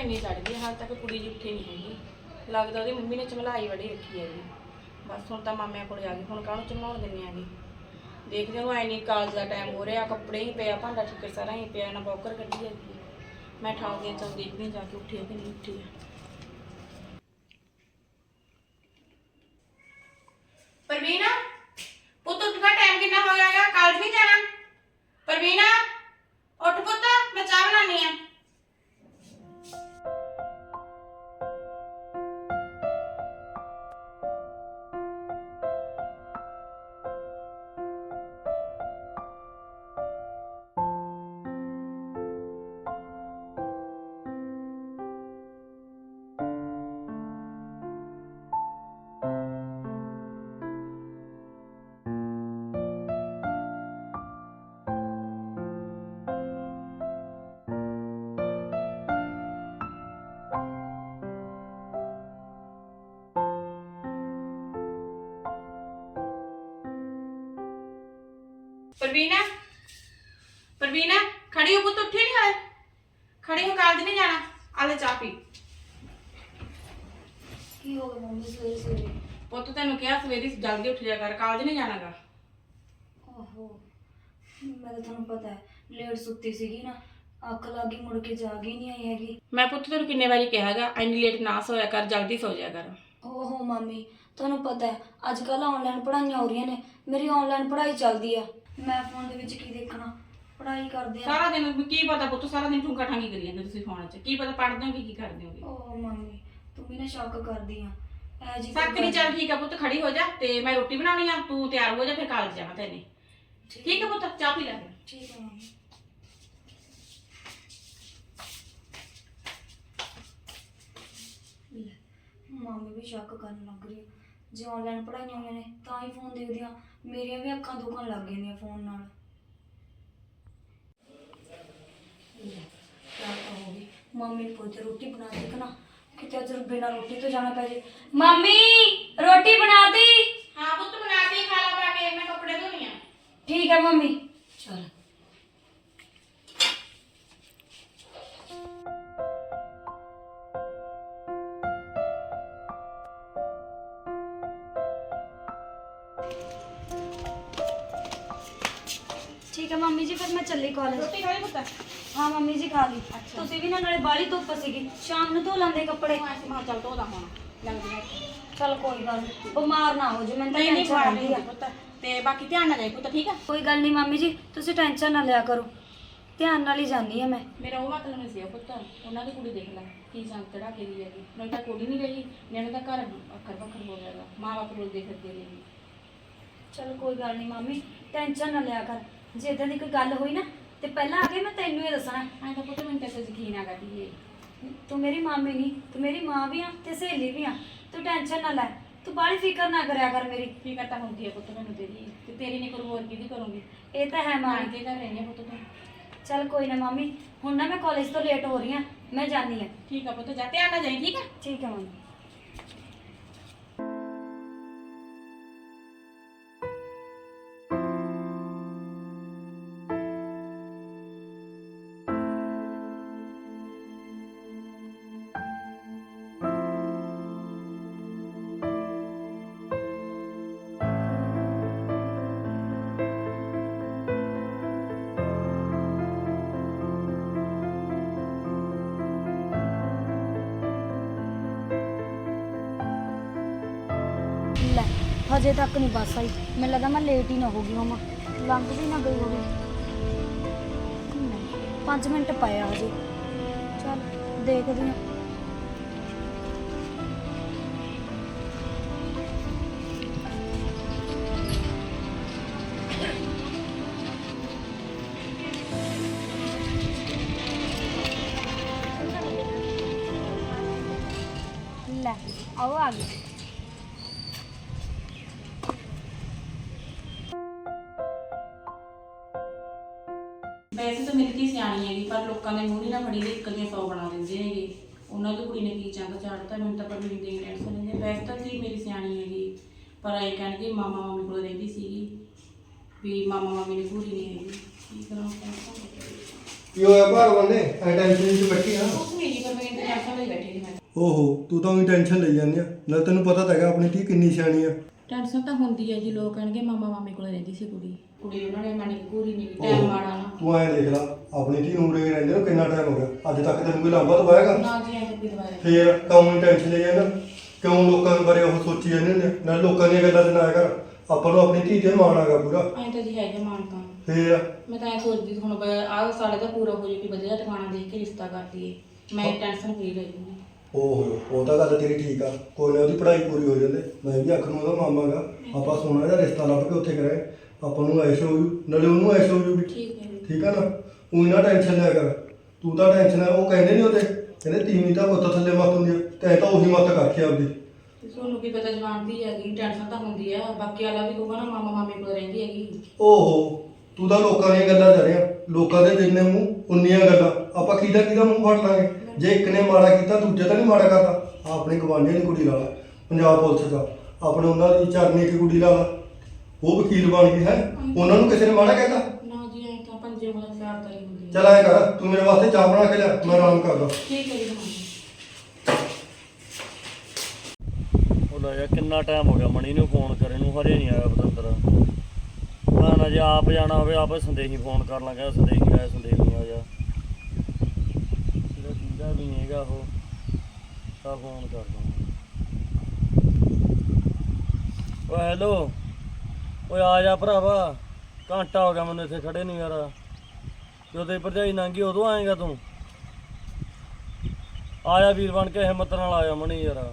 ਇੰਨੀ ਚੜ ਗਈ ਹਾਲ ਤੱਕ ਕੁੜੀ ਜੀ ਉੱਠੀ ਨਹੀਂ ਹੈਗੀ। ਲੱਗਦਾ ਉਹਦੀ ਮੰਮੀ ਨੇ ਚਮਲਾਈ ਵੜੀ ਰੱਖੀ ਹੈਗੀ ਬਸ ਹੁਣ ਤਾਂ ਮਾਮਿਆਂ ਕੋਲ ਆ ਗਈ ਹੁਣ ਕਾਹਨੂੰ ਚਮਲਾਉਣ ਦਿੰਨੇ ਜੀ ਦੇਖਦੇ ਨੂੰ ਐ ਕਾਲਜ ਦਾ ਟਾਈਮ ਹੋ ਰਿਹਾ, ਕੱਪੜੇ ਹੀ ਪਿਆ ਭਾਂਡਾ ਠਿੱਕਰ ਸਾਰਾ ਹੀ ਪਿਆ ਨਾ ਬੌਕਰ ਕੱਢੀ ਹੈਗੀ ਮੈਂ ਠਾਲ ਦੇ ਦੇਖਦੀ ਜਾ ਕੇ ਉੱਠੀ ਹੈ ਕਿ ਨਹੀਂ ਉੱਠੀ ਹੈ। ਪਰਵੀਨਾ ਪਰਵੀਨਾ ਖੜੀ ਹੋ ਪੁੱਤ ਉੱਠੀ ਨਹੀਂ ਹਾਲੇ? ਖੜੀ ਹੋ ਕਾਲਜ ਨਹੀਂ ਜਾਣਾ? ਆਲੇ ਚਾਹ ਪੀ। ਕੀ ਹੋ ਗਿਆ ਮੰਮੀ ਸਵੇਰੇ ਸਵੇਰੇ? ਪੁੱਤ ਤੈਨੂੰ ਕਿਹਾ ਸਵੇਰੇ ਜਲਦੀ ਉੱਠ ਜਾ ਕਰ ਕਾਲਜ ਨਹੀਂ ਜਾਣਾਗਾ ਓਹੋ ਮੈਂ ਤਾਂ ਤੁਹਾਨੂੰ ਪਤਾ ਹੈ ਲੇਟ ਸੁੱਤੀ ਸੀਗੀ ਨਾ ਅੱਖ ਲੱਗੀ ਮੁੜ ਕੇ ਜਾਗ ਹੀ ਨਹੀਂ ਆਈ ਹੈਗੀ। ਮੈਂ ਪੁੱਤ ਤੈਨੂੰ ਕਿੰਨੇ ਵਾਰੀ ਕਿਹਾਗਾ ਇੰਨੀ ਲੇਟ ਨਾ ਸੋਇਆ ਕਰ ਜਲਦੀ ਸੋ ਜਾ ਕਰ। ਓਹੋ ਮਾਮੀ ਤੁਹਾਨੂੰ ਪਤਾ ਹੈ ਅੱਜ ਕੱਲ ਆਨਲਾਈਨ ਪੜ੍ਹਾਈਆਂ ਹੋ ਰਹੀਆਂ ਨੇ ਮੇਰੀ ਆਨਲਾਈਨ ਪੜ੍ਹਾਈ ਚੱਲਦੀ ਆ। ਮੈਂ ਫੋਨ ਦੇ ਵਿੱਚ ਕੀ ਦੇਖਣਾ? ਪੜ੍ਹਾਈ ਕਰਦੇ ਆ। ਸਾਰਾ ਦਿਨ ਕੀ ਪਤਾ ਪੁੱਤ ਸਾਰਾ ਦਿਨ ਠੁੰਕਾ ਠਾਂਗੀ ਕਰੀ ਜਾਂਦੇ ਤੁਸੀਂ ਫੋਨ 'ਚ। ਕੀ ਪਤਾ ਪੜ੍ਹਦੇ ਹੋ ਕਿ ਕੀ ਕਰਦੇ ਹੋਗੇ। ਓਹ ਮਾਮੀ ਤੂੰ ਵੀ ਨਾ ਸ਼ੱਕ ਕਰਦੀ ਆ। ਐ ਜੀ ਸੱਕ ਨਹੀਂ ਚੱਲ ਠੀਕ ਆ ਪੁੱਤ ਖੜੀ ਹੋ ਜਾ ਤੇ ਮੈਂ ਰੋਟੀ ਬਣਾਉਣੀ ਆ ਤੂੰ ਤਿਆਰ ਹੋ ਜਾ ਫਿਰ ਕਾਲਜ ਜਾਣਾ ਤੈਨੇ ਠੀਕ। ਆ ਪੁੱਤ ਚਾਹ ਪੀ ਲੈ। ਫਿਰ। ਠੀਕ ਹੈ ਮਾਮੀ। ਲੈ, ਮਾਮੀ ਵੀ ਸ਼ੱਕ ਕਰਨ ਲੱਗ ਰਹੀ। ਜੇ ਆਨਲਾਈਨ ਪੜ੍ਹਾਈਆਂ ਹੋਈਆਂ ਨੇ ਤਾਂ ਹੀ ਫੋਨ ਦੇਖਦੀ ਆ। ਮੇਰੀਆਂ ਵੀ ਅੱਖਾਂ ਦੁਖਣ ਲੱਗ ਗਈਆਂ ਫੋਨ ਨਾਲ। ਲੈ, ਕਿਆ ਤਾਂ ਹੋ ਗਈ। ਮੰਮੀ ਨੂੰ ਪੁੱਛ ਰੋਟੀ ਬਣਾ ਦੇ ਨਾ? ਕਿਤੇ ਅੱਜ ਬਿਨਾਂ ਰੋਟੀ ਤੋਂ ਜਾਣਾ ਪੈ ਜੇ। ਮੰਮੀ ਰੋਟੀ ਬਣਾ ਦੀ ਹਾਂ ਪੁੱਤ ਬਣਾ ਕੇ ਖਾ ਲਾ ਪਾ ਕੇ ਮੈਂ ਕੱਪੜੇ ਧੋਣੀ ਆ। ਠੀਕ ਹੈ ਚੱਲੀ ਕਾਲਜ ਰੋਟੀ ਖਾ ਲਈ ਪੁੱਤ? ਹਾਂ ਮੰਮੀ ਜੀ ਖਾ ਲਈ। ਅੱਛਾ। ਤੁਸੀਂ ਵੀ ਨਾ ਨਾਲੇ ਬਾਲੀ ਧੁੱਪ ਸੀਗੀ। ਸ਼ਾਮ ਨੂੰ ਧੋ ਲੈਂਦੇ ਕੱਪੜੇ। ਮੈਂ ਚੱਲ ਧੋਦਾ ਹੁਣ। ਲੱਗਦੀ ਚਲ ਕੋਈ ਗੱਲ ਨੀ। ਬਿਮਾਰ ਨਾ ਹੋ ਜੇ ਮੈਨੂੰ ਤਾਂ ਨਹੀਂ ਨਹੀਂ ਖਾ ਰਹਿੰਦੀ ਆ। ਪੁੱਤ। ਤੇ ਬਾਕੀ ਧਿਆਨ ਨਾਲ ਜਾਈ ਪੁੱਤ ਠੀਕ ਆ? ਕੋਈ ਗੱਲ ਨਹੀਂ ਮੰਮੀ ਜੀ ਤੁਸੀਂ ਟੈਨਸ਼ਨ ਨਾ ਲਿਆ ਕਰੋ। ਧਿਆਨ ਨਾਲ ਹੀ ਜਾਂਦੀ ਆ ਮੈਂ। ਮੇਰਾ ਉਹ ਮਤਲਬ ਨਹੀਂ ਸੀ ਪੁੱਤ। ਉਹਨਾਂ ਦੀ ਕੁੜੀ ਦੇਖ ਲੈ ਕੀ ਸੰਗ ਚੜਾ ਕੇ ਦੀ ਹੈਗੀ। ਨਹੀਂ ਤਾਂ ਕੁੜੀ ਨਹੀਂ ਰਹੀ ਨਿਆਣੇ ਦਾ ਘਰ ਅੱਖਰ ਬੱਖਰ ਹੋ ਜਾਏਗਾ ਮਾਂ ਬਾਪ ਰੋਲ ਦੇ ਫਿਰਦੇ ਰਹੇਗੀ ਚਲ ਕੋਈ ਗੱਲ ਨਹੀਂ ਮੰਮੀ ਟੈਨਸ਼ਨ ਨਾ ਲਿਆ ਕਰ। ਜੇ ਇਦਾਂ ਦੀ ਕੋਈ ਗੱਲ ਹੋਈ ਨਾ ਤੇ ਪਹਿਲਾਂ ਆ ਕੇ ਮੈਂ ਤੈਨੂੰ ਹੀ ਦੱਸਣਾ ਐਂ ਤਾਂ ਪੁੱਤ ਮੈਨੂੰ ਤੇ ਯਕੀਨ ਆ ਕਰਦੀ ਏ ਤੂੰ ਮੇਰੀ ਮਾਮੀ ਨਹੀਂ ਤੂੰ ਮੇਰੀ ਮਾਂ ਵੀ ਆ ਤੇ ਸਹੇਲੀ ਵੀ ਆ। ਤੂੰ ਟੈਨਸ਼ਨ ਨਾ ਲੈ ਤੂੰ ਬਾਹਲੀ ਫਿਕਰ ਨਾ ਕਰਿਆ ਕਰ ਮੇਰੀ। ਫਿਕਰ ਤਾਂ ਹੁੰਦੀ ਹੈ ਪੁੱਤ ਮੈਨੂੰ ਤੇਰੀ ਤੇ ਤੇਰੀ ਨਹੀਂ ਕਰੂ ਹੋਰ ਕਿਹਦੀ ਕਰੂੰਗੀ। ਇਹ ਤਾਂ ਹੈ ਮਾਂ। ਮਾਂ ਦੇ ਘਰ ਰਹਿੰਦੇ ਪੁੱਤ ਤੂੰ। ਚਲ ਕੋਈ ਨਾ ਮੰਮੀ ਹੁਣ ਨਾ ਮੈਂ ਕਾਲਜ ਤੋਂ ਲੇਟ ਹੋ ਰਹੀ ਆ ਮੈਂ ਜਾਣੀ ਆ। ਠੀਕ ਆ ਪੁੱਤ ਜਾ ਧਿਆਨ ਨਾਲ ਜਾਈ ਠੀਕ ਆ? ਠੀਕ ਹੈ ਮੰਮੀ। ਹਜੇ ਤੱਕ ਨਹੀਂ ਬੱਸ ਆਈ। ਮੈਨੂੰ ਲੱਗਾ ਮੈਂ ਲੇਟ ਹੀ ਨਾ ਹੋ ਗਈ ਹੋਵਾਂ। ਲੰਘ ਵੀ ਨਾ ਗਈ ਹੋਵੇ। 5 ਮਿੰਟ ਪਾਇਆ ਹਜੇ। ਚਲ ਦੇਖਦੀ ਹਾਂ। ਦੇ ਮੂੰਹ ਨਹੀਂ ਨਾ ਫੜੀ ਦੇ ਇੱਕ ਦੀਆਂ ਸੌ ਬਣਾ ਦਿੰਦੇ ਹੈਗੇ। ਉਹਨਾਂ ਦੀ ਕੁੜੀ ਨੇ ਕੀ ਚੰਗ ਚਾੜਤਾ ਮੈਨੂੰ ਤਾਂ ਪਰ ਮੈਨੂੰ ਦੇ ਟੈਨਸ਼ਨ ਲੈਂਦੇ। ਵੈਸੇ ਤਾਂ ਧੀ ਮੇਰੀ ਸਿਆਣੀ ਹੈਗੀ ਪਰ ਇਹ ਕਹਿਣਗੇ ਮਾਮਾ ਮਾਮੀ ਕੋਲ ਰਹਿੰਦੀ ਸੀਗੀ ਵੀ ਮਾਮਾ ਮਾਮੀ ਨੇ ਪੂਰੀ ਨਹੀਂ ਹੈਗੀ। ਕੀ ਕਰਾਂ ਕੀ ਹੋਇਆ ਭਗਵਾਨ ਨੇ? ਐ ਟੈਨਸ਼ਨ ਚ ਬੈਠੀ ਆ। ਕੁਛ ਨਹੀਂ ਜੀ ਪਰ ਮੈਂ ਇੰਤਜ਼ਾਰ ਕਰਨ ਲਈ ਬੈਠੀ ਸੀ ਮੈਂ ਓਹੋ ਤੂੰ ਤਾਂ ਵੀ ਟੈਨਸ਼ਨ ਲਈ ਜਾਂਦੀ ਆ। ਨਾ ਤੈਨੂੰ ਪਤਾ ਤਾਂ ਹੈਗਾ ਆਪਣੀ ਧੀ ਕਿੰਨੀ ਸਿਆਣੀ ਆ। ਟੈਨਸ਼ਨ ਤਾਂ ਹੁੰਦੀ ਹੈ ਜੀ ਲੋਕ ਕਹਿਣਗੇ ਮਾਮਾ ਮਾਮੇ ਕੋਲ ਰਹਿੰਦੀ ਸੀ ਕੁੜੀ। ਕੁੜੀ ਉਹਨਾਂ ਨੇ ਮਾਣੀ ਪੂਰੀ ਨਹੀਂ ਟਾਈਮ ਮਾੜਾ ਨਾ। ਤੂੰ ਐ ਦੇਖ ਲਾ ਆਪਣੀ ਧੀ ਉਮਰੇ ਰਹਿੰਦੇ ਨੂੰ ਕਿੰਨਾ ਟਾਈਮ ਹੋ ਗਿਆ? ਅੱਜ ਤੱਕ ਤੈਨੂੰ ਕੋਈ ਲਾਂਭਾ ਤਾਂ ਪਾਏਗਾ ਨਾ ਜੀ ਐਂ ਤਾਂ ਦੁਬਾਰਾ ਫੇਰ ਕਿਉਂ ਨਹੀਂ ਟੈਨਸ਼ਨ ਲਈ ਜਾਂਦਾ? ਕਿਉਂ ਲੋਕਾਂ ਦੇ ਬਾਰੇ ਉਹ ਸੋਚੀ ਜਾਂਦੇ ਨੇ ਨਾਲ ਲੋਕਾਂ ਦੀਆਂ ਗੱਲਾਂ ਚ ਨਾ ਆਇਆ ਕਰ ਆਪਾਂ ਨੂੰ ਆਪਣੀ ਧੀ ਤੇ ਮਾਣ ਆਗਾ ਪੂਰਾ। ਐਂ ਤਾਂ ਜੀ ਹੈ ਜੀ ਮਾਨ ਤਾਂ ਫੇਰ? ਮੈਂ ਤਾਂ ਐਂ ਸੋਚਦੀ ਸੀ ਹੁਣ ਆਹ ਸਾਲੇ ਦਾ ਪੂਰਾ ਹੋ ਜੇ ਕਿ ਵਧੀਆ ਟਿਕਾਣਾ ਦੇਖ ਕੇ ਰਿਸ਼ਤਾ ਕਰ ਦਈਏ ਮੈਂ ਟੈਨਸ਼ਨ ਫਰੀ ਰਹੀ ਹਾਂ। ਓਹੋ ਉਹ ਤਾਂ ਗੱਲ ਤੇਰੀ ਠੀਕ ਆ। ਕੋਈ ਨਾ ਉਹਦੀ ਪੜ੍ਹਾਈ ਪੂਰੀ ਹੋ ਜਾਂਦੇ। ਮੈਂ ਵੀ ਅੱਖ ਨੂੰ ਉਹਦਾ ਮਾਮਾ ਗਾ ਆਪਾਂ ਸੋਹਣਾ ਜਿਹਾ ਰਿਸ਼ਤਾ ਲੱਭ ਕੇ ਉੱਥੇ ਕਰਾਂਗੇ ਆਪਾਂ ਨੂੰ ਐਸ਼ ਹੋ ਜੂ। ਨਾਲੇ ਉਹਨੂੰ ਐਸ਼ ਹੋ ਜੂ ਵੀ। ਠੀਕ ਹੈ। ਠੀਕ ਆ ਨਾ? ਉਹ ਨਾ ਟੈਨਸ਼ਨ ਲਿਆ ਕਰ। ਤੂੰ ਤਾਂ ਟੈਨਸ਼ਨ ਆ। ਉਹ ਕਹਿੰਦੇ ਨਹੀਂ ਉਹਦੇ। ਕਹਿੰਦੇ ਤੀਵੀਂ ਤਾਂ ਪੁੱਤ ਥੱਲੇ ਮੱਤ ਹੁੰਦੀ ਆ। ਤੈਂ ਤਾਂ ਉਹੀ ਮੱਤ ਕਰਕੇ ਆਪਦੀ। ਤੇ ਤੁਹਾਨੂੰ ਕੀ ਪਤਾ ਜਵਾਨਦੀ ਹੈਗੀ ਟੈਨਸ਼ਨ ਤਾਂ ਹੁੰਦੀ ਆ। ਬਾਕੀ ਵਾਲਾ ਵੀ ਕਹੂਗਾ ਨਾ ਮਾਮਾ ਮਾਮੇ ਕੋਲ ਰਹਿੰਦੀ ਹੈਗੀ। ਓਹੋ ਤੂੰ ਤਾਂ ਲੋਕਾਂ ਦੀਆਂ ਗੱਲਾਂ ਕਰ ਰਿਹਾ। ਲੋਕਾਂ ਦੇ ਜਿੰਨੇ ਮੂੰਹ ਉਨੀਆਂ ਗੱਲਾਂ। ਆਪਾਂ ਕਿਹਦਾ ਕਿਹਦਾ ਮੂੰਹ ਫੜ ਲਾਂਗੇ? ਜੇ ਇੱਕ ਨੇ ਮਾੜਾ ਕੀਤਾ ਦੂਜਾ ਤਾਂ ਨਹੀਂ ਮਾੜਾ ਕਰਦਾ। ਆਪਣੇ ਗਵਾਂਢੀਆਂ ਦੀ ਕੁੜੀ ਲਾ ਲਾ ਪੰਜਾਬ ਪੁਲਿਸ ਦਾ। ਆਪਣੇ ਉਹਨਾਂ ਦੀ ਚਰਨੀ ਦੀ ਕੁੜੀ ਲਾ ਲਾ ਉਹ ਵਕੀਲ ਬਣ ਗਈ ਹੈ? ਉਹਨਾਂ ਨੂੰ ਕਿਸੇ ਨੇ ਮਾੜਾ ਕਹਿਤਾ? ਨਾ ਜੀ ਐਂ ਤਾਂ ਪੰਜੇ ਵਾਲਾ ਪਿਆਰ ਤਾਂ ਹੀ ਹੁੰਦੀ ਚੱਲ ਐ ਕਰ ਤੂੰ ਮੇਰੇ ਵਾਸਤੇ ਚਾਹ ਬਣਾ ਕੇ ਲਿਆ ਮੈਂ ਆਰਾਮ ਕਰਦਾ। ਠੀਕ ਹੈ ਜੀ। ਉਹ ਲੈ ਯਾਰ ਕਿੰਨਾ ਟਾਈਮ ਹੋ ਗਿਆ ਮਣੀ ਨੂੰ ਫੋਨ ਕਰੇ ਨੂੰ ਹਰੇ ਨਹੀਂ ਆਇਆ ਪਤੰਦਰ। ਮੈਂ ਨਾ ਜੇ ਆਪ ਜਾਣਾ ਹੋਵੇ ਆਪੇ ਸੰਦੇਹੀ ਫੋਨ ਕਰ ਲਾਂਗਾ ਸੰਦੇਹੀ ਆਇਆ ਸੰਦੇਹੀ ਆ ਜਾ। ਜਿਹੜਾ ਵੀ ਹੈਗਾ ਉਹ, ਤਾਂ ਫੋਨ ਕਰ ਦੂੰਗਾ ਓ ਹੈਲੋ ਓਏ ਆ ਜਾ ਭਰਾਵਾ, ਘੰਟਾ ਹੋ ਗਿਆ ਮੈਨੂੰ ਇੱਥੇ ਖੜੇ ਨੂੰ ਯਾਰ। ਜਦੋਂ ਭਰਜਾਈ ਨੰਗੀ ਉਦੋਂ ਆਏਗਾ ਤੂੰ। ਆਇਆ ਵੀਰ ਬਣ ਕੇ ਹਿੰਮਤ ਨਾਲ ਆਇਆ ਮਣੀ ਯਾਰ।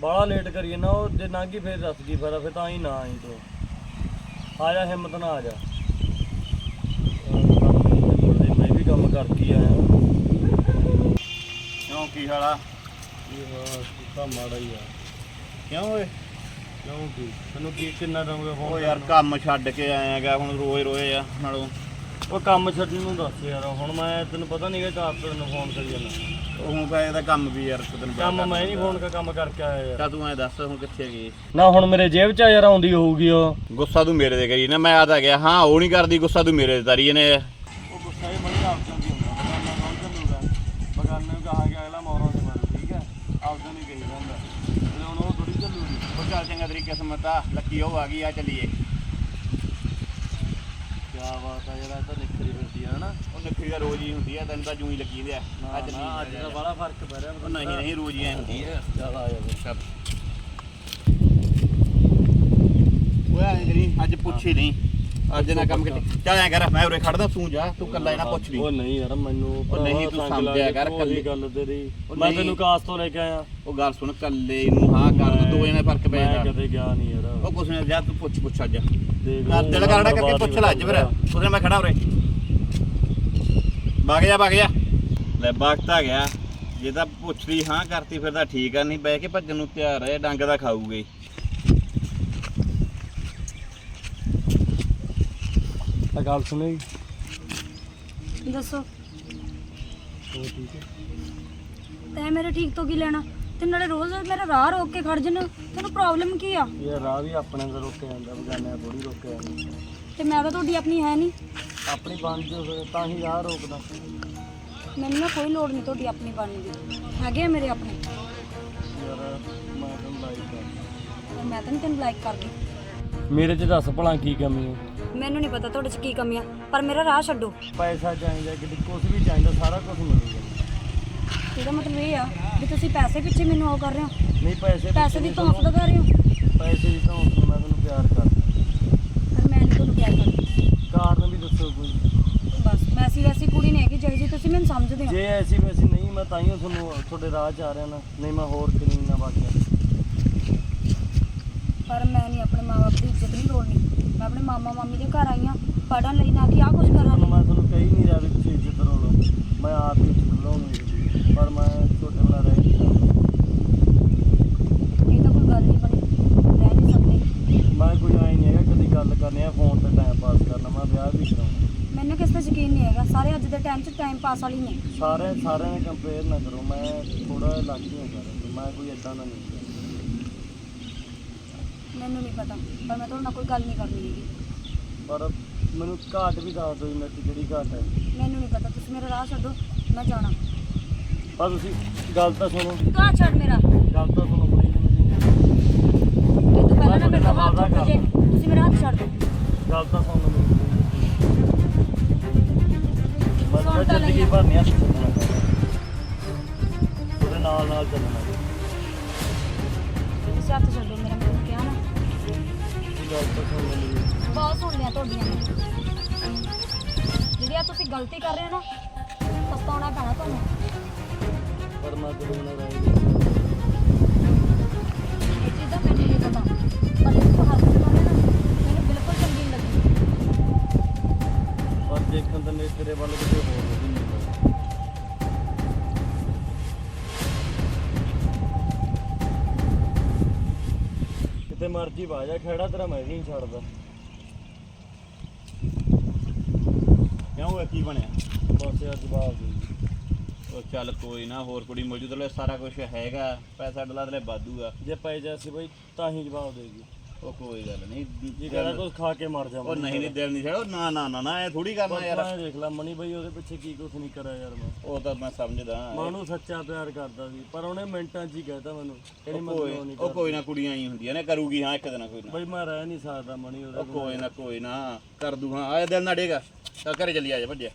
ਬਾਹਲਾ ਲੇਟ ਕਰੀਏ ਨਾ ਉਹ ਜੇ ਨਾਗੀ ਫੇਰ ਦੱਸ ਗਈ ਫਿਰ ਫਿਰ ਤਾਂ ਹੀ ਨਾ ਆਈ ਤੂੰ। ਆਇਆ ਹਿੰਮਤ ਨਾ ਆ ਜਾ। ਮੈਂ ਵੀ ਕੰਮ ਕਰਕੇ ਆਇਆ। ਕਿਉਂ ਕੀ ਹਾਲਾ ਇਹ ਹਾਂ ਤਾਂ ਮਾੜਾ ਹੀ ਆ। ਕਿਉਂ ਓਏ? ਕਿਉਂ ਕੀ ਤੈਨੂੰ ਕੀ ਕਿੰਨਾ ਟਾਈਮ ਹੋ ਗਿਆ ਉਹ ਫੋਨ ਯਾਰ ਕੰਮ ਛੱਡ ਕੇ ਆਇਆਗਾ ਹੁਣ ਰੋਏ ਰੋਏ ਆ ਨਾਲੋਂ। ਉਹ ਕੰਮ ਛੱਡਣ ਨੂੰ ਦੱਸ ਯਾਰ ਹੁਣ ਮੈਂ ਤੈਨੂੰ ਪਤਾ ਨਹੀਂਗਾ ਕਾਪ ਤੈਨੂੰ ਫੋਨ ਕਰੀ ਜਾਣਾ। ਉਹ ਹੁਣ ਕਹੇ ਦਾ ਕੰਮ ਵੀ ਯਾਰ ਤੈਨੂੰ ਪਤਾ ਕੰਮ ਮੈਂ ਨਹੀਂ ਫੋਨ ਕਾ ਕੰਮ ਕਰਕੇ ਆਇਆ ਯਾਰ। ਤਾਂ ਤੂੰ ਐ ਦੱਸ ਹੁਣ ਕਿੱਥੇ ਗਈ ਨਾ ਹੁਣ ਮੇਰੇ ਜੇਬ 'ਚ ਯਾਰ ਆਉਂਦੀ ਹੋਊਗੀ ਉਹ। ਗੁੱਸਾ ਤੂੰ ਮੇਰੇ ਤੇ ਕਰੀ ਨਾ ਮੈਂ ਆ ਤਾਂ ਗਿਆ ਹਾਂ ਉਹ ਨਹੀਂ ਕਰਦੀ ਗੁੱਸਾ ਤੂੰ ਮੇਰੇ ਤੇ ਤਾਰੀ ਨੇ ਉਹ ਗੁੱਸਾ ਹੀ ਬੜੀ ਆਪਸ਼ਨ ਦੀ ਹੁੰਦਾ ਬਗਾਨਾ ਕੌਣ ਚੱਲੂਗਾ ਬਗਾਨੇ ਨੂੰ ਕਹਾ ਗਿਆ ਅਗਲਾ ਮੌਰਾਂ ਦੇ ਮਾਰੂ ਠੀਕ ਹੈ ਆਪਸ਼ਨ ਨਹੀਂ ਕਹੀ ਜਾਂਦਾ ਤੇ ਹੁਣ ਉਹ ਥੋੜੀ ਚੱਲੂਗੀ ਉਹ ਚੱਲ ਚੰਗਾ ਤੇਰੀ ਕਿਸਮਤ ਆ ਲੱਕੀ ਉਹ ਆ ਗਈ ਆ ਚੱਲੀਏ। ਕੀ ਬਾਤ ਆ ਯਾਰ ਇਹ ਤਾਂ ਨਿਖਰੀ ਫਿਰਦੀ ਆ ਹਨਾ? ਉਹ ਨਖਰੀ ਦਾ ਰੋਜ਼ ਹੀ ਹੁੰਦੀ ਆ ਤੈਨੂੰ ਤਾਂ ਜੂੰ ਹੀ ਲੱਗੀ ਦੇ ਆ। ਨਾ ਨਾ ਅੱਜ ਦਾ ਬੜਾ ਫ਼ਰਕ ਪੈ ਰਿਹਾ ਉਹ ਨਹੀਂ ਨਹੀਂ ਰੋਜ਼ ਹੀ ਐ ਹੁੰਦੀ ਆ। ਚੱਲ ਆ ਜਾ ਫਿਰ। ਓਏ ਐਂ ਕਰੀ ਅੱਜ ਪੁੱਛ ਹੀ ਨਹੀਂ ਅੱਜ ਨਾ ਕੰਮ ਕਿਤੇ ਚੱਲ ਐਂ ਕਰ ਮੈਂ ਉਰੇ ਖੜਦਾ ਤੂੰ ਜਾ ਤੂੰ ਕੱਲਾ ਇਹਨਾਂ ਪੁੱਛ ਲਈ। ਉਹ ਨਹੀਂ ਯਾਰ ਮੈਨੂੰ ਉਹ ਨਹੀਂ ਤੂੰ ਭਰਾਵਾ ਸਮਝਿਆ ਕਰ ਕੱਲੀ। ਗੱਲ ਤੇਰੀ। ਉਹ ਮੈਂ ਨਹੀਂ। ਤੈਨੂੰ ਕਾਸ ਤੋਂ ਲੈ ਕੇ ਆਇਆ। ਉਹ ਗੱਲ ਸੁਣ ਕੱਲੇ ਨੂੰ ਹਾਂ ਕਰ ਦੋ ਮੈਂ ਜਾਂਦਾ ਕਦੇ ਗਿਆ ਨਹੀਂ ਯਾਰ। ਉਹ ਕੁਛ ਨਹੀਂ ਜਾ ਤੂੰ ਪੁੱਛ ਪੁੱਛ ਅੱਜ। ਦੇਖ ਕਰ ਦਿਲ ਕਰਨਾ ਕਰਕੇ ਪੁੱਛ ਲੈ ਅੱਜ ਫਿਰ। ਉਹਦੇ ਮੈਂ ਖੜਾ ਉਰੇ। ਵਗ ਜਾ ਵਗ ਜਾ। ਲੈ ਵਕਤ ਆ ਗਿਆ। ਜੇ ਤਾਂ ਪੁੱਛਦੀ ਹਾਂ ਕਰਤੀ ਫਿਰ ਤਾਂ ਠੀਕ ਆ ਨਹੀਂ ਬਹਿ ਕੇ ਭੱਜਣ ਨੂੰ ਤਿਆਰ ਹੈ ਡੰਗ ਦਾ ਖਾਊਗੇ। ਆ ਗੱਲ ਸੁਣੀ ਦੱਸੋ। ਉਹ ਠੀਕ ਹੈ ਤੈਂ ਮੇਰੇ ਠੀਕ ਤੋਂ ਕੀ ਲੈਣਾ? ਤੇ ਨਾਲੇ ਰੋਜ਼ ਮੇਰਾ ਰਾਹ ਰੋਕ ਕੇ ਖੜ ਜਨ ਤੈਨੂੰ ਪ੍ਰੋਬਲਮ ਕੀ ਆ? ਇਹ ਰਾਹ ਵੀ ਆਪਣੇ ਦਾ ਰੋਕੇ ਜਾਂਦਾ ਬਗਾਨਿਆਂ ਥੋੜੀ ਰੋਕੇ ਜਾਂਦਾ। ਤੇ ਮੈਂ ਤਾਂ ਤੁਹਾਡੀ ਆਪਣੀ ਹੈ ਨਹੀਂ। ਆਪਣੀ ਬਣ ਜੋ ਫਿਰ ਤਾਂ ਹੀ ਰਾਹ ਰੋਕਦਾ। ਮੈਨੂੰ ਨਾ ਕੋਈ ਲੋੜ ਨਹੀਂ ਤੁਹਾਡੀ ਆਪਣੀ ਬਣਨ ਦੀ। ਹੈਗੇ ਆ ਮੇਰੇ ਆਪਣੇ। ਯਾਰ ਮੈਂ ਤੈਨੂੰ ਲਾਈਕ ਕਰ ਪਰ ਮੈਂ ਤਾਂ ਨਹੀਂ ਤੈਨੂੰ ਲਾਈਕ ਕਰਦੀ। ਮੇਰੇ 'ਚ ਦੱਸ ਭਲਾ ਕੀ ਕਮੀ ਹੈ ਮੈਨੂੰ ਨਹੀਂ ਪਤਾ ਤੁਹਾਡੇ 'ਚ ਕੀ ਕਮੀ ਆ ਪਰ ਮੇਰਾ ਰਾਹ ਛੱਡੋ। ਪੈਸਾ ਚਾਹੀਦਾ ਕਿ ਕੁਝ ਵੀ ਚਾਹੀਦਾ ਸਾਰਾ ਕੁਝ ਮਿਲੂਗਾ ਇਹਦਾ ਮਤਲਬ ਇਹ ਆ ਵੀ ਤੁਸੀਂ ਪੈਸੇ ਪਿੱਛੇ ਮੈਨੂੰ ਉਹ ਕਰ ਰਹੇ ਹੋ। ਨਹੀਂ ਪੈਸੇ ਪੈਸੇ ਦੀ ਧੌਂਸ ਦਿਖਾ ਰਹੇ ਹੋ। ਪੈਸੇ ਦੀ ਤਾਂ ਮੈਂ ਤੈਨੂੰ ਪਿਆਰ ਕਰਦਾ। ਪਰ ਮੈਂ ਨਹੀਂ ਤੁਹਾਨੂੰ ਪਿਆਰ ਕਰਦੀ। ਕਾਰਨ ਵੀ ਦੱਸੋ ਕੋਈ। ਬਸ ਮੈਂ ਐਸੀ ਵੈਸੀ ਕੁੜੀ ਨਹੀਂ ਹੈਗੀ ਜਿਹੀ ਜੀ ਤੁਸੀਂ ਮੈਨੂੰ ਸਮਝਦੇ ਹੋ। ਜੇ ਐਸੀ ਵੈਸੀ ਨਹੀਂ ਮੈਂ ਤਾਂ ਹੀ ਤੁਹਾਨੂੰ ਤੁਹਾਡੇ ਰਾਹ 'ਚ ਆ ਰਿਹਾ ਨਾ। ਨਹੀਂ ਮੈਂ ਹੋਰ ਕਿੰਨੀ ਨਾ ਬਾਕੀ ਪਰ ਮੈਂ ਨਹੀਂ ਆਪਣੇ ਮਾਪੇ ਦੀ ਇੱਜ਼ਤ ਨਹੀਂ ਤੋੜਨੀ। ਮੈਂ ਆਪਣੇ ਮਾਮਾ ਮਾਮੀ ਦੇ ਘਰ ਆਈ ਹਾਂ। ਪੜਨ ਲਈ ਨਾ ਕਿ ਆਹ ਕੁਝ ਕਰਾਂ ਤੁਹਾਨੂੰ ਮੈਂ ਤੁਹਾਨੂੰ ਕਹੀ ਨਹੀਂ ਰਿਹਾ ਵੀ ਤੁਸੀਂ ਇੱਜ਼ਤ ਰੋਲੋ ਮੈਂ ਆਪ ਹੀ ਇੱਜ਼ਤ ਪਰ ਮੈਂ ਤੁਹਾਡੇ ਨਾਲ ਰਹਿ ਨਹੀਂ ਸਕਦਾ। ਇਹ ਤਾਂ ਕੋਈ ਗੱਲ ਨਹੀਂ ਬਣੀ। ਰਹਿ ਨਹੀਂ ਸਕਦੇ। ਮੈਂ ਕੋਈ ਆਈ ਨਹੀਂ ਹੈਗਾ ਕਦੀ ਗੱਲ ਕਰਨੀ ਆ ਫੋਨ ਤੇ ਟਾਈਮ ਪਾਸ ਕਰਨਾ ਮੈਂ ਵਿਆਹ ਵੀ ਕਰਾਉਣਾ। ਮੈਨੂੰ ਕਿਸ ਤੇ ਯਕੀਨ ਨਹੀਂ ਹੈਗਾ। ਸਾਰੇ ਅੱਜ ਦੇ ਟਾਈਮ 'ਚ ਟਾਈਮ ਪਾਸ ਵਾਲੀ ਨੇ। ਸਾਰੇ ਸਾਰਿਆਂ ਨੇ ਕੰਪੇਅਰ ਨਾ ਕਰੋ ਮੈਂ ਥੋੜਾ ਲੱਗ ਹੀ ਹਾਂ ਕਰ ਮੈਂ ਕੋਈ ਏਦਾਂ ਦਾ ਨਹੀਂ ਮੈਨੂੰ ਨਹੀਂ ਪਤਾ ਪਰ ਮੈਂ ਤੁਹਾਡੇ ਨਾਲ ਕੋਈ ਗੱਲ ਨਹੀਂ ਕਰਨੀ ਹੈਗੀ। ਪਰ ਮੈਨੂੰ ਘਾਟ ਵੀ ਦੱਸ ਦਿਓ ਜੀ ਮੇਰੇ 'ਚ ਕਿਹੜੀ ਘਾਟ ਹੈ। ਮੈਨੂੰ ਨਹੀਂ ਪਤਾ ਤੁਸੀਂ ਮੇਰਾ ਰਾਹ ਛੱਡੋ ਮੈਂ ਜਾਣਾ। ਪਰ ਤੁਸੀਂ ਗੱਲ ਤਾਂ ਸੁਣੋ। ਕਾ ਛੱਡ ਮੇਰਾ। ਗੱਲ ਤਾਂ ਸੁਣੋ ਮਣੀ ਜੀ ਇਹ ਤੋਂ ਪਹਿਲਾਂ ਨਾ ਮੇਰੇ ਤੋਂ ਹੱਥ ਜੇ ਤੁਸੀਂ ਮੇਰਾ ਹੱਥ ਛੱਡ ਦਿਓ। ਗੱਲ ਤਾਂ ਸੁਣ ਮੇਰੀ। ਬਸ ਸੁਣ ਮੈਂ ਤਾਂ ਜ਼ਿੰਦਗੀ ਲਈ ਆ। ਚੱਲਣਾ। ਉਹਦੇ ਨਾਲ ਨਾਲ ਚੱਲਣਾ। ਤੁਸੀਂ ਹੱਥ ਛੱਡੋ ਮੇਰਾ ਮੈਨੂੰ ਕਿਹਾ ਨਾ। ਗੱਲ ਤਾਂ ਸੁਣ ਮੇਰੀ। ਬਹੁਤ ਸੁਣਦੀਆਂ ਤੁਹਾਡੀਆਂ। ਮੈਂ ਜਿਹੜੀ ਆ ਤੁਸੀਂ ਗਲਤੀ ਕਰ ਰਹੇ ਹੋ ਨਾ ਤੇਰੇ ਕਿਤੇ ਹੋਰ ਨਹੀਂ ਮਿਲਦਾ ਕਿਤੇ ਮਰਜ਼ੀ ਬਾਜਾ ਖੜਾ ਤੇਰਾ ਮੈਂ ਵੀ ਨਹੀਂ ਛੱਡਦਾ। ਕਿਉਂ ਹੋਇਆ ਕੀ ਬਣਿਆ? ਬਸ ਯਾਰ ਜਵਾਬ ਦੇ। ਉਹ ਚੱਲ ਕੋਈ ਨਾ ਹੋਰ ਕੁੜੀ ਮੌਜੂਦ ਲੈ ਸਾਰਾ ਕੁਝ ਹੈਗਾ ਪੈਸਾ ਡਲਾ ਤੇ ਵਾਧੂ ਆ। ਜੇ ਪੈ ਜਾਸੀ ਬਈ ਤਾਂ ਹੀ ਜਵਾਬ ਦੇਗੀ ਉਹ ਕੋਈ ਗੱਲ ਨਹੀਂ ਜੇ ਕਹਿੰਦਾ ਕੁਝ ਖਾ ਕੇ ਮਰ ਜਾ ਉਹ ਨਹੀਂ ਨਹੀਂ ਦਿਲ ਨਹੀਂ ਛੜੋ ਨਾ ਨਾ ਨਾ ਨਾ ਇਹ ਥੋੜੀ ਕਰਨਾ ਯਾਰ। ਮੈਂ ਦੇਖ ਲੈ ਮਣੀ ਬਈ ਉਹਦੇ ਪਿੱਛੇ ਕੀ ਕੁਝ ਨਹੀਂ ਕਰਿਆ ਯਾਰ ਮੈਂ। ਉਹ ਤਾਂ ਮੈਂ ਸਮਝਦਾ। ਮੈਂ ਉਹਨੂੰ ਸੱਚਾ ਪਿਆਰ ਕਰਦਾ ਸੀ ਪਰ ਉਹਨੇ ਮਿੰਟਾਂ 'ਚ ਹੀ ਕਹਿਤਾ ਮੈਨੂੰ ਕੋਈ ਕਿਉਂ ਨਹੀਂ ਉਹ ਕੋਈ ਨਾ ਕੁੜੀਆਂ ਹੀ ਹੁੰਦੀਆਂ ਨੇ ਕਰੂਗੀ ਹਾਂ ਇੱਕ ਦਿਨ ਕੋਈ ਨਾ। ਬਈ ਮੈਂ ਰਹਿ ਨਹੀਂ ਸਕਦਾ ਮਣੀ ਉਹਦੇ ਉਹ ਕੋਈ ਨਾ ਕੋਈ ਨਾ ਕਰ ਦੂ ਹਾਂ ਆਏ ਦਿਲ ਨਾ ਡੇਗਾ ਘਰੇ ਚੱਲੀ ਆ ਜਾ ਭੱਜਿਆ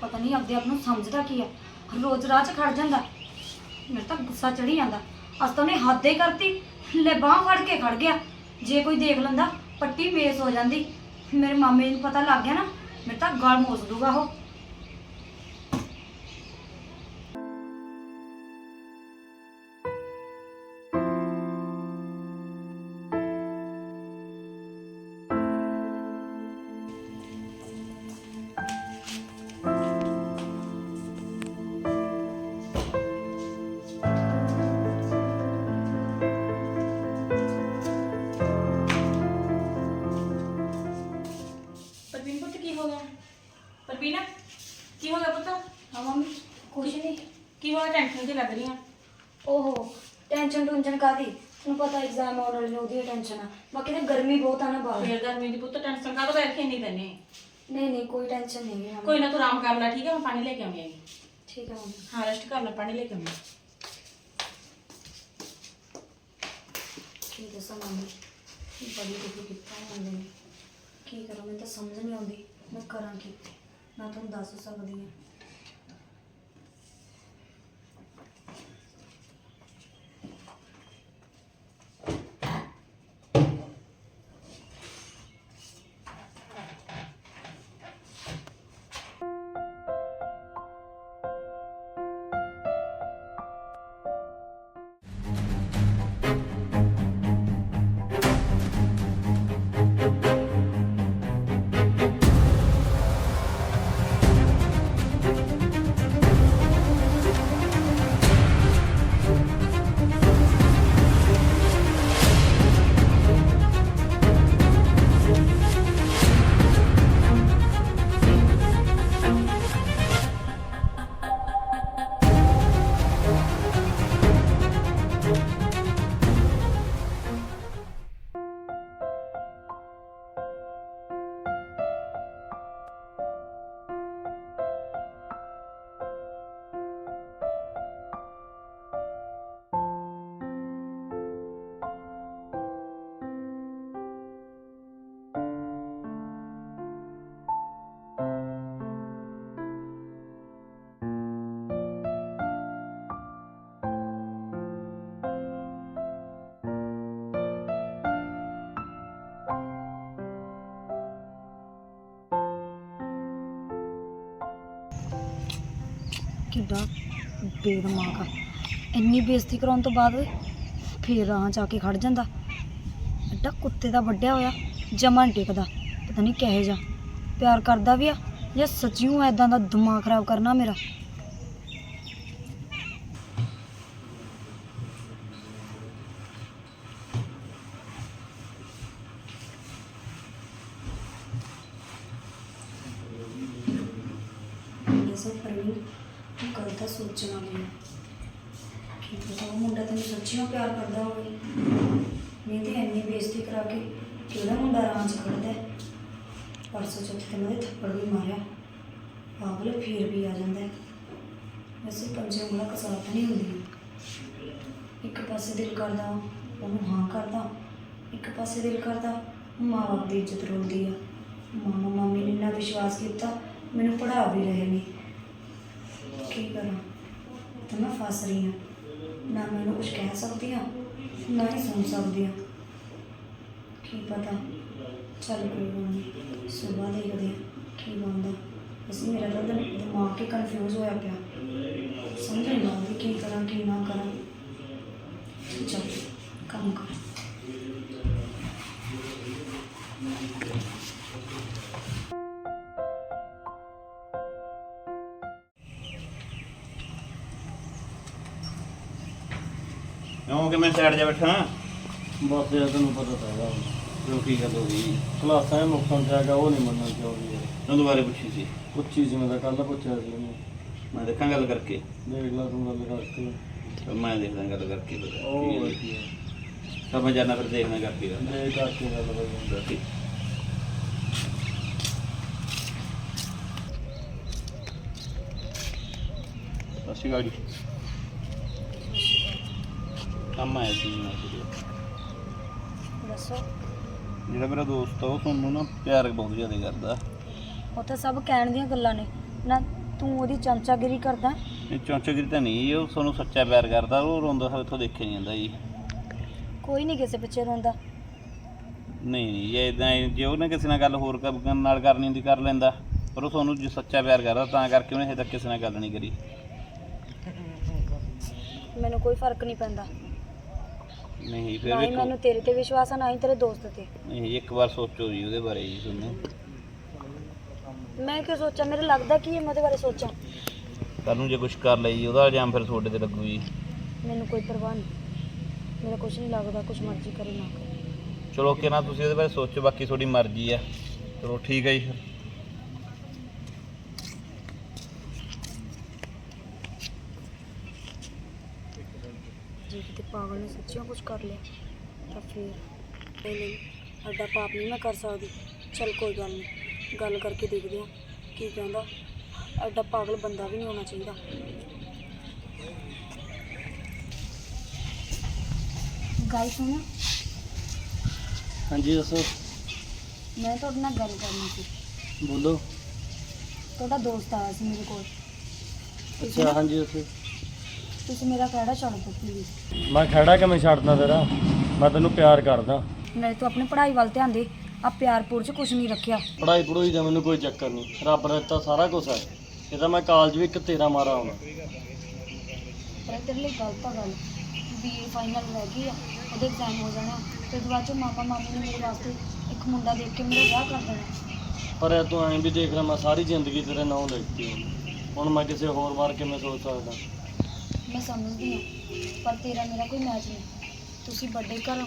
ਪਤਾ ਨਹੀਂ ਆਪਦੇ ਆਪ ਨੂੰ ਸਮਝਦਾ ਕੀ ਆ? ਰੋਜ਼ ਰਾਹ 'ਚ ਖੜ ਜਾਂਦਾ। ਮੇਰੇ ਤਾਂ ਗੁੱਸਾ ਚੜੀ ਜਾਂਦਾ। ਅੱਜ ਤਾਂ ਉਹਨੇ ਹੱਦ ਹੀ ਕਰਤੀ। ਲੈ ਬਾਹ ਫੜ ਕੇ ਖੜ ਗਿਆ। ਜੇ ਕੋਈ ਦੇਖ ਲੈਂਦਾ, ਪੱਟੀ ਬੇਸ ਹੋ ਜਾਂਦੀ। ਮੇਰੇ ਮਾਮੇ ਨੂੰ ਪਤਾ ਲੱਗ ਗਿਆ ਨਾ, ਮੇਰੇ ਤਾਂ ਗਲ ਮੋਸ ਦੂਗਾ ਉਹ। ਵਾਲੇ ਨੇ ਉਹਦੀ ਟੈਨਸ਼ਨ ਆ। ਬਾਕੀ ਤਾਂ ਗਰਮੀ ਬਹੁਤ ਆ ਨਾ ਬਾਹਰ। ਫੇਰ ਗਰਮੀ ਦੀ ਪੁੱਤ ਟੈਨਸ਼ਨ ਕਾਹਦੋਂ ਬੈਠ ਨਹੀਂ ਤੈਨੇ? ਨਹੀਂ ਨਹੀਂ ਕੋਈ ਟੈਨਸ਼ਨ ਨਹੀਂ ਹੈ ਕੋਈ ਨਾ ਤੂੰ ਆਰਾਮ ਕਰ ਲੈ ਠੀਕ ਹੈ ਮੈਂ ਪਾਣੀ ਲੈ ਕੇ ਆਉਂਦੀ ਹੈਗੀ। ਠੀਕ ਹੈ ਮੰਮੀ। ਹਾਂ ਰੈਸਟ ਕਰ ਲੈ ਪਾਣੀ ਲੈ ਕੇ ਆਉਂਦੀ। ਕੀ ਦੱਸਾਂ ਮੰਮੀ? ਬੜੀ ਦੁਖੀ ਕੀਤਾ ਮੰਮੀ ਨੇ। ਕੀ ਕਰਾਂ ਮੈਨੂੰ ਤਾਂ ਸਮਝ ਨਹੀਂ ਆਉਂਦੀ। ਮੈਂ ਕਰਾਂ ਕੀ? ਮੈਂ ਤੁਹਾਨੂੰ ਦੱਸ ਸਕਦੀ ਹਾਂ। ਕਿੱਡਾ ਬੇਦਮਾਗ ਆ। ਇੰਨੀ ਬੇਇੱਜ਼ਤੀ ਕਰਾਉਣ ਤੋਂ ਬਾਅਦ ਫੇਰ ਰਾਹ ਜਾ ਕੇ ਖੜ ਜਾਂਦਾ। ਐਡਾ ਕੁੱਤੇ ਦਾ ਵੱਡਿਆ ਹੋਇਆ, ਜਮਾਂ ਨੀ ਟਿਕਦਾ, ਪਤਾ ਨਹੀਂ ਕਿਹੋ ਜਿਹਾ। ਪਿਆਰ ਕਰਦਾ ਵੀ ਆ ਜਾਂ ਸੱਚੀਓ ਐਦਾਂ ਦਾ ਦਿਮਾਗ ਖਰਾਬ ਕਰਨਾ ਮੇਰਾ। ਇਹ ਸਭ ਪ੍ਰਵੀਨ ਤੂੰ ਗੱਲ ਦਾ ਸੋਚਣਾ ਮੈਨੂੰ ਕੀ ਪਤਾ ਉਹ ਮੁੰਡਾ ਤੈਨੂੰ ਸੱਚੀਓ ਪਿਆਰ ਕਰਦਾ ਹੋਵੇ। ਨਹੀਂ ਤੇ ਇੰਨੀ ਬੇਇੱਜ਼ਤੀ ਕਰਾ ਕੇ ਕਿਹੜਾ ਮੁੰਡਾ ਰਾਂਝ ਖੜਦਾ ਹੈ? ਪਰਸੋਂ ਚੌਥੇ ਤੇ ਮੈਂ ਉਹਦੇ ਥੱਪੜ ਵੀ ਮਾਰਿਆ। ਪਾਗਲ ਫੇਰ ਵੀ ਆ ਜਾਂਦਾ ਹੈ। ਵੈਸੇ ਪੰਜੇ ਉਂਗਲਾਂ ਕਸਾਤ ਨਹੀਂ ਹੁੰਦੀਆਂ। ਇੱਕ ਪਾਸੇ ਦਿਲ ਕਰਦਾ, ਉਹਨੂੰ ਹਾਂ ਕਰਦਾ। ਇੱਕ ਪਾਸੇ ਦਿਲ ਕਰਦਾ, ਮਾਂ ਬਾਪ ਦੀ ਇੱਜ਼ਤ ਰੋਲਦੀ ਆ। ਮਾਮਾ ਮਾਮੀ ਨੇ ਇੰਨਾ ਵਿਸ਼ਵਾਸ ਕੀਤਾ, ਮੈਨੂੰ ਪੜ੍ਹਾ ਵੀ ਰਹੇ ਨੇ। ਕੀ ਕਰਾਂ? ਤਾਂ ਮੈਂ ਫਸ ਰਹੀ ਹਾਂ। ਨਾ ਮੈਨੂੰ ਕੁਝ ਕਹਿ ਸਕਦੀ ਹਾਂ, ਨਾ ਹੀ ਸੁਣ ਸਕਦੀ ਹਾਂ। ਕੀ ਪਤਾ? ਚੱਲ ਕੋਈ ਗੱਲ ਨਹੀਂ ਸੁਬਾਹ ਦੇਖਦੇ ਹਾਂ ਕੀ ਬਣਦਾ? ਅਸੀਂ ਮੇਰਾ ਤਾਂ ਦਿਮ- ਦਿਮਾਗ ਹੀ ਕਨਫਿਊਜ਼ ਹੋਇਆ ਪਿਆ। ਸਮਝ ਨਹੀਂ ਆਉਂਦੀ ਕੀ ਕਰਾਂ, ਕੀ ਨਾ ਕਰਾਂ। ਚੱਲ, ਕੰਮ ਕਰ। ਕਿਉਂ ਕਿ ਮੈਂ ਸਾਈਡ 'ਚ ਬੈਠਾ? ਬਸ ਯਾਰ ਤੈਨੂੰ ਪਤਾ ਤਾਂ ਹੈਗਾ। ਕਿਉਂ ਕੀ ਗੱਲ ਹੋ ਗਈ। ਕਲਾਸਾਂ ਇਹ ਮੁੱਕਣ ਤੇ ਹੈਗਾ ਉਹ ਨਹੀਂ ਮੰਨਣਾ ਚਾਹੁੰਦੀ ਯਾਰ ਤੂੰ ਦੁਬਾਰੇ ਪੁੱਛੀ ਸੀ। ਪੁੱਛੀ ਸੀ ਮੈਂ ਤਾਂ ਕੱਲ ਪੁੱਛਿਆ ਸੀ ਉਹਨੂੰ। ਮੈਂ ਦੇਖਾਂ ਗੱਲ ਕਰਕੇ। ਦੇਖ ਲਾ ਤੂੰ ਗੱਲ ਕਰਕੇ। ਫਿਰ ਮੈਂ ਦੇਖਦਾ ਗੱਲ ਕਰਕੇ ਉਹ ਕੀ ਹੈ। ਮੈਂ ਜਾਣਾ ਫਿਰ ਦੇਖਣਾ ਕਰਕੇ ਗੱਲ। ਦੇ ਕਰਕੇ ਗੱਲ ਬਈ ਦੱਸੀ ਅਸੀਂ ਗਾੜੀ ਕੰਮ ਆਇਆ ਸੀ ਮੈਂ ਸੀਗਾ। ਦੱਸੋ। ਜਿਹੜਾ ਮੇਰਾ ਦੋਸਤ ਆ ਉਹ ਤੁਹਾਨੂੰ ਨਾ ਪਿਆਰ ਬਹੁਤ ਜ਼ਿਆਦਾ ਕਰਦਾ। ਉਹ ਤਾਂ ਸਭ ਕਹਿਣ ਦੀਆਂ ਗੱਲਾਂ ਨੇ। ਨਾ ਤੂੰ ਉਹਦੀ ਚਮਚਾਗਿਰੀ ਕਰਦਾ? ਇਹ ਚੌਂਚਗਿਰੀ ਤਾਂ ਨਹੀਂ ਉਹ ਤੁਹਾਨੂੰ ਸੱਚਾ ਪਿਆਰ ਕਰਦਾ ਉਹ ਰੋਂਦਾ ਹੋਇਆ ਇੱਥੋਂ ਦੇਖਿਆ ਨਹੀਂ ਜਾਂਦਾ ਜੀ। ਕੋਈ ਨਹੀਂ ਕਿਸੇ ਪਿੱਛੇ ਰੋਂਦਾ। ਨਹੀਂ ਨਹੀਂ ਜੇ ਇਦਾਂ ਜੇ ਉਹਨੇ ਕਿਸੇ ਨਾਲ ਗੱਲ ਹੋਰ ਕ- ਨਾਲ ਕਰਨੀ ਹੁੰਦੀ ਕਰ ਲੈਂਦਾ। ਪਰ ਉਹ ਤੁਹਾਨੂੰ ਜੇ ਸੱਚਾ ਪਿਆਰ ਕਰਦਾ ਤਾਂ ਕਰਕੇ ਉਹਨੇ ਹਜੇ ਤੱਕ ਕਿਸੇ ਨਾਲ ਗੱਲ ਨਹੀਂ ਕਰੀ। ਮੈਨੂੰ ਕੋਈ ਫ਼ਰਕ ਨਹੀਂ ਪੈਂਦਾ। ਨਹੀਂ ਫਿਰ ਨਾ ਹੀ ਮੈਨੂੰ ਤੇਰੇ ਤੇ ਵਿਸ਼ਵਾਸ ਆ ਨਾ ਹੀ ਤੇਰੇ ਦੋਸਤ ਤੇ। ਨਹੀਂ ਇੱਕ ਵਾਰ ਸੋਚੋ ਜੀ ਉਹਦੇ ਬਾਰੇ ਜੀ ਤੁਹਾਨੂੰ ਮੈਂ ਕਿਉਂ ਸੋਚਾਂ? ਮੇਰੇ ਲੱਗਦਾ ਕੀ ਹੈ ਮੈਂ ਉਹਦੇ ਬਾਰੇ ਸੋਚਾਂ। ਕੱਲ ਨੂੰ ਜੇ ਕੁਝ ਕਰ ਲਈ ਉਹਦਾ ਇਲਜ਼ਾਮ ਫਿਰ ਤੁਹਾਡੇ ਤੇ ਲੱਗੂ ਜੀ। ਮੈਨੂੰ ਕੋਈ ਪਰਵਾਹ ਨਹੀਂ। ਮੇਰਾ ਕੁਝ ਨਹੀਂ ਲੱਗਦਾ ਕੁਝ ਮਰਜ਼ੀ ਕਰੇ ਨਾ ਕਰੇ। ਚਲੋ ਕਿ ਨਾ ਤੁਸੀਂ ਉਹਦੇ ਬਾਰੇ ਸੋਚੋ ਬਾਕੀ ਤੁਹਾਡੀ ਮਰਜ਼ੀ ਆ। ਚਲੋ ਠੀਕ ਹੈ ਜੀ ਫਿਰ ਜੇ ਕਿਤੇ ਪਾਗਲ ਨੇ ਸੱਚੀਓ ਕੁਝ ਕਰ ਲਿਆ। ਤਾਂ ਫਿਰ ਨਹੀਂ ਨਹੀਂ ਐਡਾ ਪਾਪ ਨਹੀਂ ਮੈਂ ਕਰ ਸਕਦੀ। ਚਲ ਕੋਈ ਗੱਲ ਨਹੀਂ ਗੱਲ ਕਰਕੇ ਦੇਖਦੇ ਹਾਂ ਕੀ ਕਹਿੰਦਾ। ਐਡਾ ਪਾਗਲ ਬੰਦਾ ਵੀ ਨਹੀਂ ਹੋਣਾ ਚਾਹੀਦਾ। ਗੱਲ ਸੁਣ। ਹਾਂਜੀ ਦੱਸੋ। ਮੈਂ ਤੁਹਾਡੇ ਨਾਲ ਗੱਲ ਕਰਨੀ ਸੀ। ਬੋਲੋ। ਤੁਹਾਡਾ ਦੋਸਤ ਆਇਆ ਸੀ ਮੇਰੇ ਕੋਲ। ਅੱਛਾ ਹਾਂਜੀ ਦੱਸੋ। ਤੁਸੀਂ ਮੇਰਾ ਖਹਿੜਾ ਛੱਡ ਦਿਓ ਪਲੀਜ਼ ਮੈਂ ਖੜਾ ਕਿਵੇਂ ਛੱਡਦਾ ਤੇਰਾ? ਮੈਂ ਤੈਨੂੰ ਪਿਆਰ ਕਰਦਾ। ਨਾਲੇ ਤੂੰ ਆਪਣੀ ਪੜ੍ਹਾਈ ਵੱਲ ਧਿਆਨ ਦੇ। ਆ ਪਿਆਰਪੁਰ ਚ ਕੁਝ ਨਹੀਂ ਰੱਖਿਆ। ਪੜਾਈ ਪੜੂਈ ਦਾ ਮੈਨੂੰ ਕੋਈ ਚੱਕਰ ਨਹੀਂ। ਰੱਬ ਨੇ ਦਿੱਤਾ ਸਾਰਾ ਕੁਝ ਹੈ। ਇਹ ਤਾਂ ਮੈਂ ਕਾਲਜ ਵੀ ਇੱਕ ਤੇਰਾ ਮਾਰਾ ਆਉਣਾ ਪਰ ਤੇਰੇ ਲਈ ਗਲਤ ਆ ਗੱਲ। ਬੀਏ ਫਾਈਨਲ ਰਹਿ ਗਈ ਆ। ਉਹਦੇ ਐਗਜ਼ਾਮ ਹੋ ਜਾਣਾ ਤੇ ਉਹਦੇ ਬਾਅਦ ਚ ਮਾਮਾ ਮਾਮੀ ਨੇ ਮੇਰੇ ਵਾਸਤੇ ਇੱਕ ਮੁੰਡਾ ਦੇਖ ਕੇ ਮੇਰਾ ਵਿਆਹ ਕਰ ਦੇਣਾ। ਪਰ ਇਹ ਤੂੰ ਐਂ ਵੀ ਦੇਖ ਲੈ ਮੈਂ ਸਾਰੀ ਜ਼ਿੰਦਗੀ ਤੇਰੇ ਨਾਂ ਲਿਖਤੀ ਹੁਣ ਹੁਣ ਮੈਂ ਕਿਸੇ ਹੋਰ ਬਾਰੇ ਕਿਵੇਂ ਸੋਚ ਸਕਦਾ? ਮੈਂ ਸਮਝਦੀ ਹਾਂ ਪਰ ਤੇਰਾ ਮੇਰਾ ਕੋਈ ਮੈਚ ਨਹੀਂ। ਤੁਸੀਂ ਵੱਡੇ ਘਰ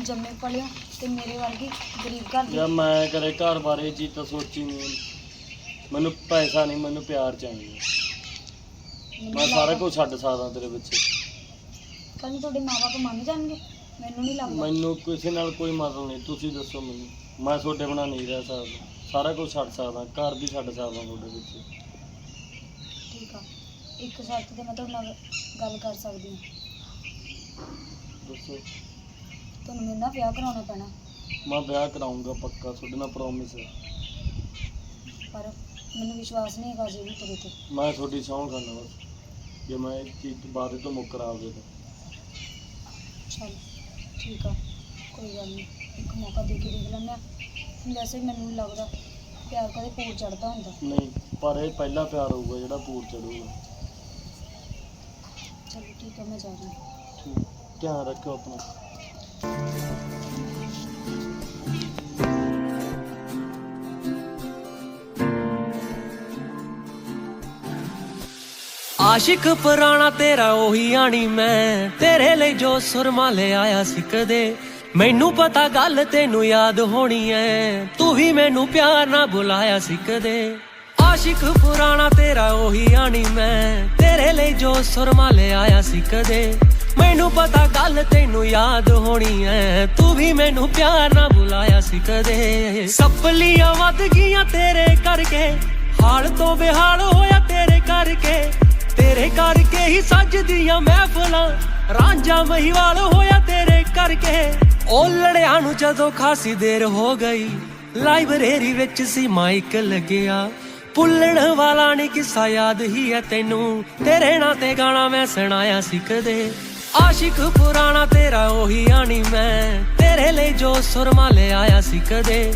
ਜੰਮੇ ਪਲੇ ਹੋ ਤੇ ਮੇਰੇ ਵਰਗੀ ਗਰੀਬ ਘਰ ਦੀ ਯਾਰ ਮੈਂ ਕਦੇ ਘਰ ਬਾਰੇ ਚੀਜ਼ ਤਾਂ ਸੋਚੀ ਨਹੀਂ। ਮੈਨੂੰ ਪੈਸਾ ਨਹੀਂ ਮੈਨੂੰ ਪਿਆਰ ਚਾਹੀਦਾ। ਮੈਂ ਸਾਰਾ ਕੁਝ ਛੱਡ ਸਕਦਾ ਤੇਰੇ ਪਿੱਛੇ ਕੱਲ ਨੂੰ ਤੁਹਾਡੇ ਮਾਪੇ ਮੰਨ ਜਾਣਗੇ? ਮੈਨੂੰ ਨਹੀਂ ਲੱਗਦਾ। ਮੈਨੂੰ ਕਿਸੇ ਨਾਲ ਕੋਈ ਮਤਲਬ ਨਹੀਂ। ਤੁਸੀਂ ਦੱਸੋ ਮੈਨੂੰ। ਮੈਂ ਤੁਹਾਡੇ ਬਿਨਾਂ ਨਹੀਂ ਰਹਿ ਸਕਦਾ। ਸਾਰਾ ਕੁਝ ਛੱਡ ਸਕਦਾ। ਘਰ ਵੀ ਛੱਡ ਸਕਦਾ ਤੁਹਾਡੇ ਪਿੱਛੇ ਠੀਕ ਆ। ਇੱਕ ਸ਼ਰਤ ਤੇ ਮੈਂ ਤੁਹਾਡੇ ਨਾਲ ਗੱਲ ਕਰ ਸਕਦੀ ਹਾਂ। ਦੱਸੋ। ਤੁਹਾਨੂੰ ਮੇਰੇ ਨਾਲ ਵਿਆਹ ਕਰਾਉਣਾ ਪੈਣਾ। ਮੈਂ ਵਿਆਹ ਕਰਾਉਂਗਾ ਪੱਕਾ ਤੁਹਾਡੇ ਨਾਲ ਪ੍ਰੋਮਿਸ ਹੈ। ਪਰ ਮੈਨੂੰ ਵਿਸ਼ਵਾਸ ਨਹੀਂ ਹੈਗਾ ਜੀ ਵੀ ਤੇਰੇ ਤੇ। ਮੈਂ ਤੁਹਾਡੀ ਸਹੁੰ ਖਾਨਾ ਬਸ। ਜੇ ਮੈਂ ਇਸ ਚੀਜ਼ ਤੋਂ ਬਾਅਦ ਤੋਂ ਮੁੱਕਰ ਆਵੇ ਤਾਂ। ਚਲ ਠੀਕ ਆ। ਕੋਈ ਗੱਲ ਨਹੀਂ। ਇੱਕ ਮੌਕਾ ਦੇ ਕੇ ਦੇਖ ਲੈਂਦੇ ਆ ਵੈਸੇ ਮੈਨੂੰ ਲੱਗਦਾ ਪਿਆਰ ਕਦੇ ਪੂਰ ਚੜਦਾ ਹੁੰਦਾ। ਨਹੀਂ ਪਰ ਇਹ ਪਹਿਲਾ ਪਿਆਰ ਹੋਊਗਾ ਜਿਹੜਾ ਪੂਰ ਚੜੂਗਾ ਚਲੋ ਠੀਕ ਆ ਮੈਂ ਜਾ ਰਹੀ ਹਾਂ। ਠੀਕ ਧਿਆਨ ਰੱਖਿਓ ਆਪਣਾ। ਆਸ਼ਿਕ ਪੁਰਾਣਾ ਤੇਰਾ ਉਹੀ ਆਣੀ ਮੈਂ ਤੇਰੇ ਲਈ ਜੋ ਸੁਰਮਾ ਲੈ ਆਇਆ ਸੀ ਕਦੇ ਮੈਨੂੰ ਪਤਾ ਗੱਲ ਤੈਨੂੰ ਯਾਦ ਹੋਣੀ ਐ ਤੂੰ ਵੀ ਮੈਨੂੰ ਪਿਆਰ ਨਾਲ ਬੁਲਾਇਆ ਸੀ ਕਦੇ ਆਸ਼ਿਕ ਪੁਰਾਣਾ ਤੇਰਾ ਉਹੀ ਆਣੀ ਮੈਂ ਤੇਰੇ ਲਈ ਜੋ ਸੁਰਮਾ ਲੈ ਆਇਆ ਸੀ ਕਦੇ। ਮੈਨੂੰ ਪਤਾ ਗੱਲ ਤੈਨੂੰ ਯਾਦ ਹੋਣੀ ਐ। ਤੂੰ ਵੀ ਮੈਨੂੰ ਪਿਆਰ ਨਾਲ ਬੁਲਾਇਆ ਸੀ ਕਦੇ। ਸੱਪਲੀਆਂ ਵੱਧ ਗਈਆਂ ਤੇਰੇ ਕਰਕੇ। ਹਾਲ ਤੋਂ ਬਿਹਾਲ ਹੋਇਆ ਤੇਰੇ ਕਰਕੇ। ਤੇਰੇ ਕਰਕੇ ਹੀ ਸੱਜਦੀਆਂ ਮਹਿਫਲਾਂ। ਰਾਂਝਾ ਮਹੀਵਾਲ ਹੋਇਆ ਤੇਰੇ ਕਰਕੇ। ਉਹ ਲੜਿਆਂ ਨੂੰ ਜਦੋਂ ਖਾਸੀ ਦੇਰ ਹੋ ਗਈ, ਲਾਇਬ੍ਰੇਰੀ ਵਿੱਚ ਸੀ ਮਾਈਕ ਲੱਗਿਆ। ਭੁੱਲਣ ਵਾਲਾ ਨਹੀਂ ਕਿੱਸਾ ਯਾਦ ਹੀ ਹੈ ਤੈਨੂੰ। ਤੇਰੇ ਨਾਂ ਤੇ ਗਾਣਾ ਮੈਂ ਸੁਣਾਇਆ ਸੀ ਕਦੇ। ਆਸ਼ਿਕ ਪੁਰਾਣਾ ਤੇਰਾ ਉਹੀ ਆਣੀ ਮੈਂ। ਤੇਰੇ ਲਈ ਜੋ ਸੁਰਮਾ ਲੈ ਆਇਆ ਸੀ ਕਦੇ।